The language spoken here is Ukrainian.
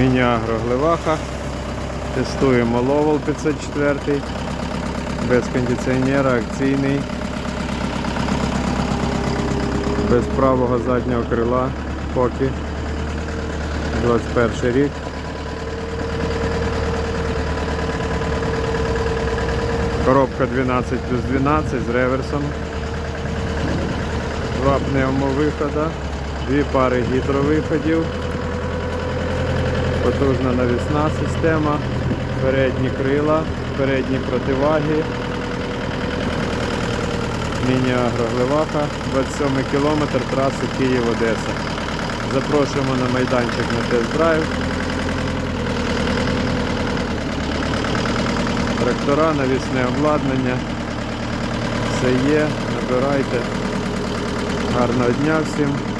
Міні-агро Гливаха. Тестуємо Ловол 504. Без кондиціонера, акційний. Без правого заднього крила. Поки. 21 рік. Коробка 12 плюс 12 з реверсом. Два пневмовихода, дві пари гідровиходів, потужна навісна система, передні крила, передні противаги, міні-агроглеваха, 27 кілометр траси Київ-Одеса. Запрошуємо на майданчик на тест-драйв. Трактора, навісне обладнання. Все є, набирайте. Гарного дня всім.